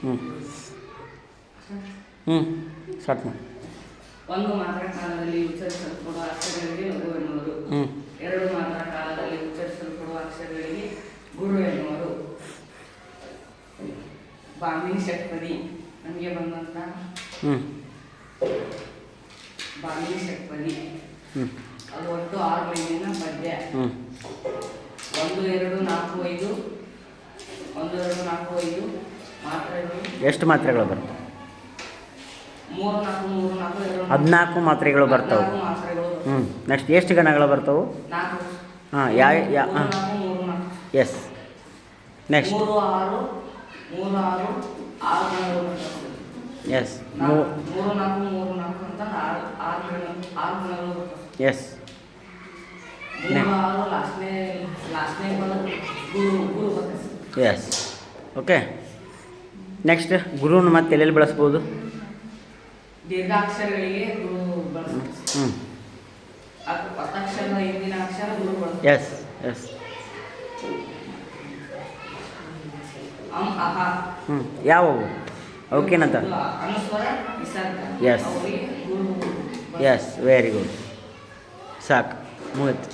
ಹ್ಞೂ ಹ್ಞೂ ಸ್ಟಾರ್ಟ್ ಮಾಡಿ. ಒಂದು ಮಾತ್ರ ಕಾಲದಲ್ಲಿ ಉಚ್ಚರಿಸಲ್ಪಡುವ ಅಕ್ಷರಗಳಿಗೆ ಲಘು ಎನ್ನುವರು ಎರಡು ಮಾತ್ರ ಕಾಲದಲ್ಲಿ ಉಚ್ಚರಿಸಲ್ಪಡುವ ಅಕ್ಷರಗಳಿಗೆ ಗುರು ಎನ್ನುವರು. ಬಾಮಿನಿ ಷಟ್ಪದಿ ನಮಗೆ ಬಂದಂತ. ಹ್ಞೂ ಬಾಮಿನಿ ಷಟ್ಪದಿ ಅದು ಒಟ್ಟು ಆರು ಲೈನಿನ ಪದ್ಯ. ಒಂದು ಎರಡು ನಾಲ್ಕು ಐದು. ಒಂದು ಎರಡು ನಾಲ್ಕು ಐದು. ಎಷ್ಟು ಮಾತ್ರೆಗಳು ಬರ್ತವೆ. ಹದಿನಾಲ್ಕು ಮಾತ್ರೆಗಳು ಬರ್ತವೆ. ಹ್ಞೂ ನೆಕ್ಸ್ಟ್ ಎಷ್ಟು ಗಣಗಳು ಬರ್ತವೆ? ಹಾಂ ಯಾ ಯಾ ಹಾಂ. Yes next. Yes yes yes okay next ಗುರುನ ಮತ್ತೆ ಎಲ್ಲೆಲ್ಲಿ ಬಳಸ್ಬೋದು? ದೀರ್ಘಾಕ್ಷರಗಳಿಗೆ ಗುರು ಹ್ಞೂ ಎಸ್ ಎಸ್ ಹ್ಞೂ ಯಾವವು? ಅವಕ್ಕೇನಂತ. ಅವರಿಗೆ ಎಸ್ ವೆರಿ ಗುಡ್ ಸಾಕು. ಮುಗಿತು